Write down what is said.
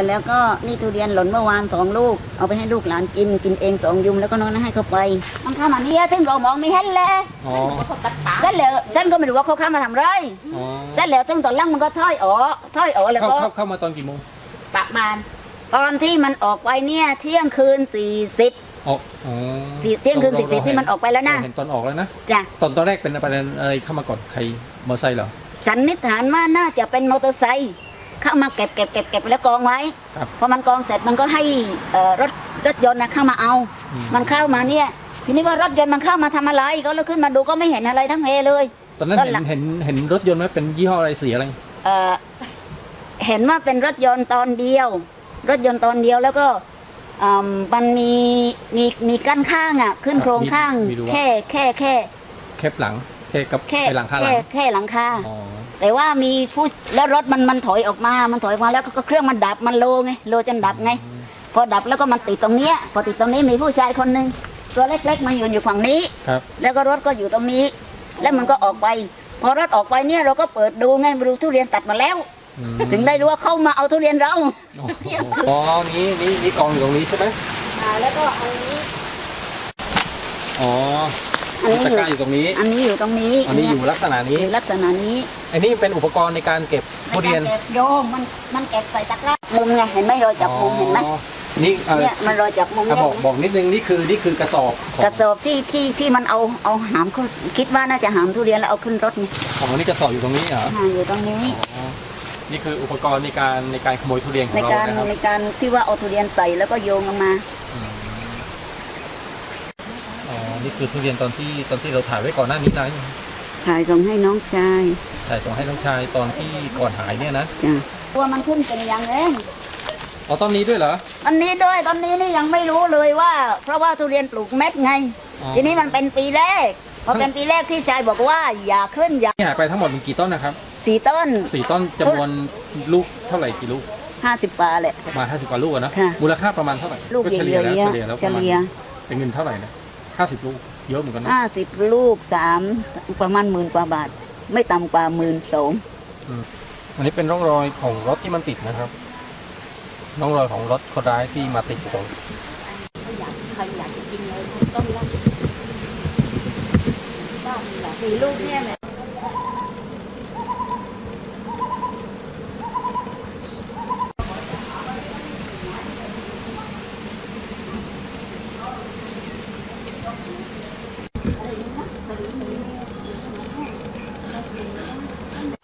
ร็จแล้วก็นี่ทุเรียนหล่นเมื่อวานสองลูก เอาไปให้ลูกหลานกินกินเองสองยุมแล้วก็น้องนั้นให้เขาไปมันเข้ามาเนี่ยซึ่งเรามองไม่เห็นเลยอ๋อเสร็จแล้วฉันก็ไม่รู้ว่าเขาเข้ามาทำไรอ๋อเสร็จแล้วตึงตอนหล่างมันก็ถอยออกถอยออกแล้วเข้าก็เข้าเข้ามาตอนกี่โมงประมาณตอนที่มันออกไปเนี่ยเที่ยงคืนสี่สิบออกอ๋อสี่เที่ยงคืนสี่สิบที่มันออกไปแล้วนะเราเห็นตอนออกแล้วนะจ้ะตอนตอนแรกเป็นประเด็นอะไรเข้ามาก่อนใครมอเตอร์ไซค์เหรอสันนิษฐานว่าน่าจะเป็นมอเตอร์ไซค์ เข้ามาเก็บเก็บเก็บเก็บแล้วกองไว้ครับพอมันกองเสร็จมันก็ให้เอ่อรถรถยนต์นะเข้ามาเอา อืม มันเข้ามาเนี่ย ทีนี้ว่ารถยนต์มันเข้ามาทำอะไรก็เลยขึ้นมาดูก็ไม่เห็นอะไรทั้งเฮเลย ตอนนั้นตอนเห็หลันง เห็นเห็นรถยนต์ไหมเป็นยี่ห้ออะไรสีอะไร เอ่อเห็นว่าเป็นรถยนต์ตอนเดียว รถยนต์ตอนเดียวแล้วก็อ่ามันมีมีมีกั้นข้างอะ ขึ้นโครงข้างแค่แค่แค่แคบหลังแค่กับแค่ไอ้หลังคาหลัแค่งแค่หลังคา อ๋อ แต่ว่ามีผู้แล้วรถมันมันถอยออกมา มันถอยออกมาแล้วก็เครื่องมันดับมันโลไงโลจนดับไง พอดับแล้วก็มันติดตรงเนี้ยพอติดตรงนี้มีผู้ชายคนหนึ่งตัวเล็กๆมายืนอยู่ฝั่งนี้ ครับแล้วก็รถก็อยู่ตรงนี้ แล้วมันก็ออกไป พอรถออกไปเนี่ยเราก็เปิดดูไงมาดูทุเรียนตัดมาแล้ว อืมถึงได้รู้ว่าเข้ามาเอาทุเรียนเราอ๋ออ๋อนี่นี่นี่กองอยู่ตรงนี้ใช่ไหมอ่าแล้วก็อันนี้ อ๋ออันมีนี้ตะอยู่กร้าอยู่ตรงนี้ อันนี้อยู่ตรงนี้อันนี้อยู่ลักษณะนี้อยู่ลักษณะนี้ อันนี้เป็นอุปกรณ์ในการเก็บทุเรียนในการเก็บโยมมันมันเก็บใส่ตะกร้ามุมไงเห็นไหมรอยจับมุมเห็นไหมอ๋อนี่เอ่อเนี่ยมันรอยจับมุมอะเนี่ยบอกบอกนิดนึงนี่คือนี่คือกระสอบของกระสอบที่ที่ที่มันเอาเอาหามขึ้นคิดว่าน่าจะหามทุเรียนแล้วเอาขึ้นรถไงของนี่กระสอบอยู่ตรงนี้เหรออ่าอยู่ตรงนี้ อ๋อนี่คืออุปกรณ์ในการในการขโมยทุเรียนขอในงเราการนะครับในการที่ว่าเอาทุเรียนใส่แล้วก็โยงลงมาอ๋อนี่คือทุเรียนตอนที่ตอนที่เราถ่ายไว้ก่อนหน้านี้นะถ่ายส่งให้น้องชาย ถ่ายส่งให้น้องชายตอนที่ก่อนหายเนี่ยนะจ้ะตัวมันขึ้นเป็นอย่างเองอ๋อตอนนี้ด้วยเหรอ ตอนนี้ด้วยตอนนี้นี่ยังไม่รู้เลยว่า เพราะว่าทุเรียนปลูกเม็ดไง อ๋อ ทีนี้มันเป็นปีแรกพอเป็นปีแรกพี่ชายบอกว่าอย่าขึ้นอย่าที่หายไปทั้งหมดมีกี่ต้นนะครับสี่ต้น สี่ต้นจำนวนลูกเท่าไหร่กี่ลูกห้าสิบปาแหละ ประมาณ50กว่าลูกอะนะค่ะ มูลค่าประมาณเท่าไหร่ลูกก็ใหเฉญ่ลี่ยแล้วๆเฉลี่ยแล้วเฉประมาณลี่ยเป็นเงินเท่าไหร่นะห้าสิบลูกเยอะเหมือนกันนะห้าสิบลูกสามประมาณหมื่นกว่าบาท ไม่ต่ำกว่าหมื่นสองอันนี้เป็นร่องรอยของรถที่มันติดนะครับ ร่องรอยของรถคนร้ายที่มาติดผมของสี่ลูกเนี่ยนะ 本当?